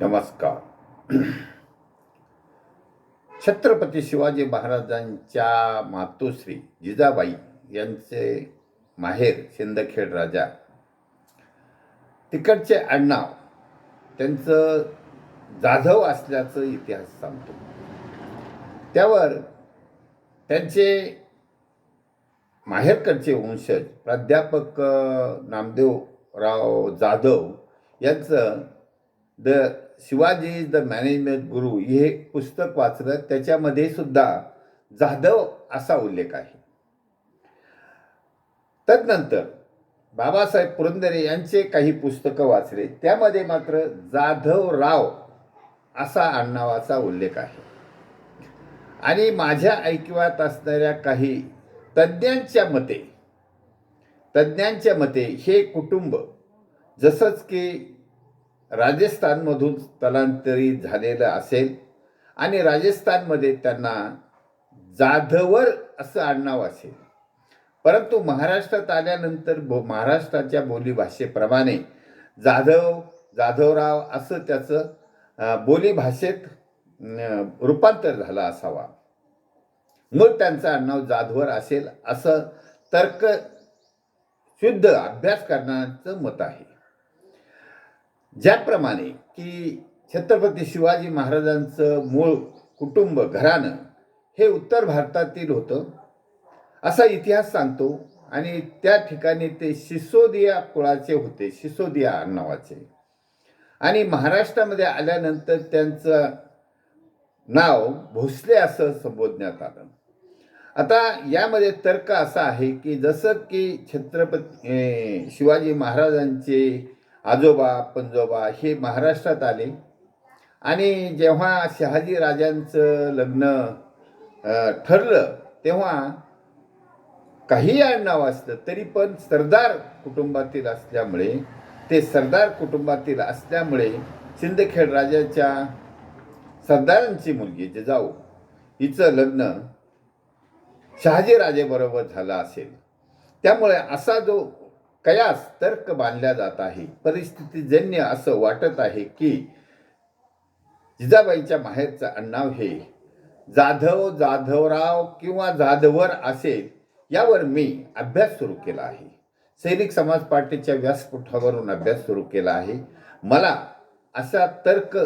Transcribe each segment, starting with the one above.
नमस्कार. छत्रपती शिवाजी महाराजांच्या मातोश्री जिजाबाई यांचे माहेर सिंदखेड राजा. तिकडचे आडनाव त्यांचं जाधव असल्याचं इतिहास सांगतो. त्यावर त्यांचे माहेरकडचे वंशज प्राध्यापक नामदेवराव जाधव यांचं the Shivaji is the management guru हे पुस्तक वाचलं त्याच्यामध्ये सुद्धा जाधव असा उल्लेख आहे. तदनंतर बाबासाहेब पुरंदरे यांचे काही पुस्तकं वाचले. त्यामध्ये मात्र जाधवराव असा आडनावाचा उल्लेख आहे. आणि माझ्या ऐकिवात असणाऱ्या काही तज्ज्ञांच्या मते तज्ज्ञांच्या मते हे कुटुंब जसंच की राजस्थानमधून स्थलांतरित झालेलं असेल आणि राजस्थानमध्ये त्यांना जाधवर असं आडनाव असेल. परंतु महाराष्ट्रात आल्यानंतर बो महाराष्ट्राच्या बोलीभाषेप्रमाणे जाधव जाधवराव असं त्याचं बोलीभाषेत रूपांतर झालं असावा. मग त्यांचं आडनाव जाधवर असेल असं तर्क शुद्ध अभ्यास करण्याचं मत आहे. ज्याप्रमाणे की छत्रपती शिवाजी महाराजांचं मूळ कुटुंब घराणं हे उत्तर भारतातील होतं असा इतिहास सांगतो. आणि त्या ठिकाणी ते सिसोदिया कुळाचे होते सिसोदिया नावाचे. आणि महाराष्ट्रामध्ये आल्यानंतर त्यांचं नाव भोसले असं संबोधण्यात आलं. आता यामध्ये तर्क असा आहे की जसं की छत्रपती शिवाजी महाराजांचे आजोबा पंजोबा हे महाराष्ट्रात आले. आणि जेव्हा शहाजी राजांचं लग्न ठरलं तेव्हा काही आडनाव असलं तरी पण सरदार कुटुंबातील असल्यामुळे ते सरदार कुटुंबातील असल्यामुळे सिंदखेड राजाच्या सरदारांची मुलगी जिजाऊ हिचं लग्न शहाजी राजेबरोबर असेल. त्यामुळे असा जो कयास तर्क बांधला जात आहे? परिस्थितीजन्य असं वाटत आहे की जिजाबाईच्या माहेरचं अण्णाव हे जाधव जाधवराव किंवा जाधवर असेल यावर मी अभ्यास सुरू केला आहे. सैनिक समाज पार्टीच्या व्यासपीठावरून अभ्यास सुरू केला आहे. मला असा तर्क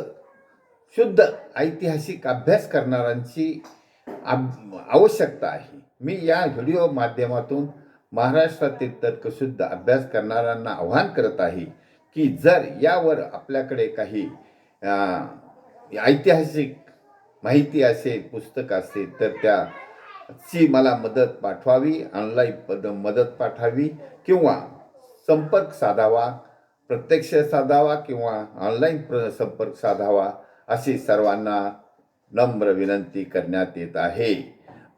शुद्ध ऐतिहासिक अभ्यास करणाऱ्यांची आवश्यकता आहे. मी या व्हिडिओ माध्यमातून महाराष्ट्रातील तर्कशुद्ध अभ्यास करणाऱ्यांना आव्हान करत आहे की जर यावर आपल्याकडे काही ऐतिहासिक माहिती असेल पुस्तक असेल तर त्याची मला मदत पाठवावी ऑनलाईन पद मदत पाठवावी किंवा संपर्क साधावा प्रत्यक्ष साधावा किंवा ऑनलाईन प्र संपर्क साधावा अशी सर्वांना नम्र विनंती करण्यात येत आहे.